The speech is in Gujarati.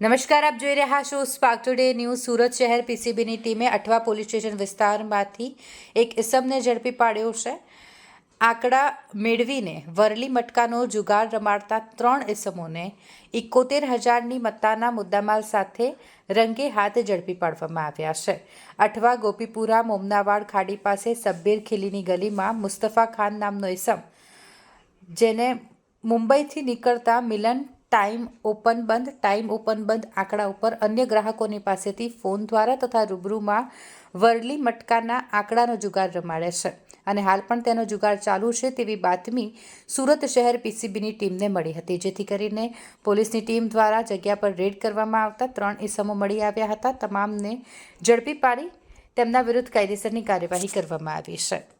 નમસ્કાર, આપ જોઈ રહ્યા છો સ્પાર્ક ટુડે ન્યૂઝ સુરત શહેર પીસીબીની ટીમે અઠવા પોલીસ સ્ટેશન વિસ્તારમાંથી એક ઇસમને ઝડપી પાડ્યો છે. આંકડા મેળવીને વરલી મટકાનો જુગાર રમાડતા ત્રણ ઇસમોને એકોતેર હજારની મત્તાના મુદ્દામાલ સાથે રંગે હાથ ઝડપી પાડવામાં આવ્યા છે. અઠવા ગોપીપુરા મોમનાવાડ ખાડી પાસે સબ્બીર ખીલીની ગલીમાં મુસ્તફા ખાન નામનો ઇસમ, જેને મુંબઈથી નીકળતા મિલન ટાઈમ ઓપન બંધ, ટાઈમ ઓપન બંધ આંકડા ઉપર અન્ય ગ્રાહકોની પાસેથી ફોન દ્વારા તથા રૂબરૂમાં વરલી મટકાના આંકડાનો જુગાર રમાડે છે. અને હાલ પણ તેનો જુગાર ચાલુ છે તેવી બાતમી સુરત શહેર પીસીબીની ટીમને મળી હતી. જેથી કરીને પોલીસની ટીમ દ્વારા જગ્યા પર રેડ કરવામાં આવતા ત્રણ ઇસમો મળી આવ્યા હતા. તમામને ઝડપી પાડી તેમના વિરુદ્ધ કાયદેસરની કાર્યવાહી કરવામાં આવી છે.